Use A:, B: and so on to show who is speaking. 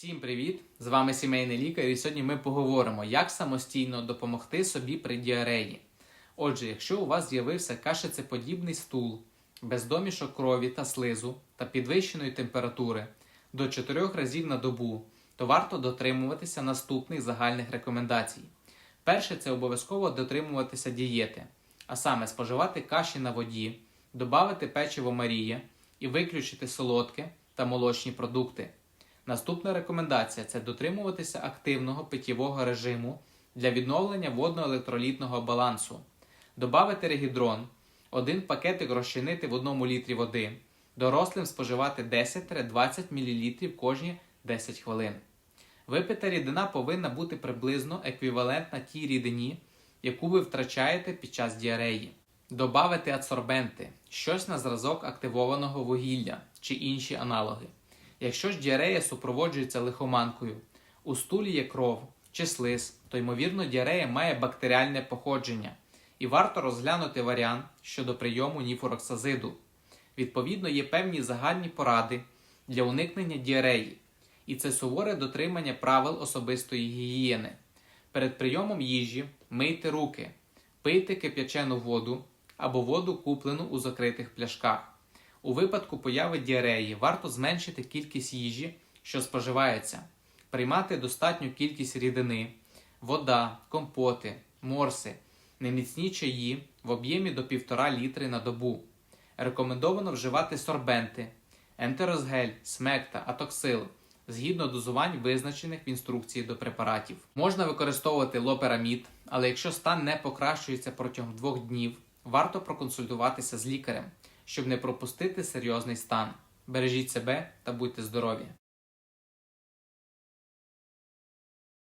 A: Всім привіт! З вами сімейний лікар, і сьогодні ми поговоримо, як самостійно допомогти собі при діареї. Отже, якщо у вас з'явився кашицеподібний стул без домішок крові та слизу та підвищеної температури до 4 разів на добу, то варто дотримуватися наступних загальних рекомендацій. Перше це обов'язково дотримуватися дієти, а саме споживати каші на воді, додати печиво Марія і виключити солодке та молочні продукти. Наступна рекомендація це дотримуватися активного питєвого режиму для відновлення водно-електролітного балансу, добавити регідрон, один пакетик розчинити в одному літрі води, дорослим споживати 10-20 мл кожні 10 хвилин. Випита рідина повинна бути приблизно еквівалентна тій рідині, яку ви втрачаєте під час діареї. Добавити адсорбенти, щось на зразок активованого вугілля чи інші аналоги. Якщо ж діарея супроводжується лихоманкою, у стулі є кров чи слиз, то ймовірно діарея має бактеріальне походження, і варто розглянути варіант щодо прийому ніфуроксазиду. Відповідно, є певні загальні поради для уникнення діареї, і це суворе дотримання правил особистої гігієни. Перед прийомом їжі мийте руки, пийте кип'ячену воду або воду, куплену у закритих пляшках. У випадку появи діареї варто зменшити кількість їжі, що споживається, приймати достатню кількість рідини, вода, компоти, морси, неміцні чаї в об'ємі до 1,5 літри на добу. Рекомендовано вживати сорбенти, ентерозгель, смекта, атоксил згідно дозувань, визначених в інструкції до препаратів. Можна використовувати лоперамід, але якщо стан не покращується протягом двох днів, варто проконсультуватися з лікарем щоб не пропустити серйозний стан. Бережіть себе та будьте здорові!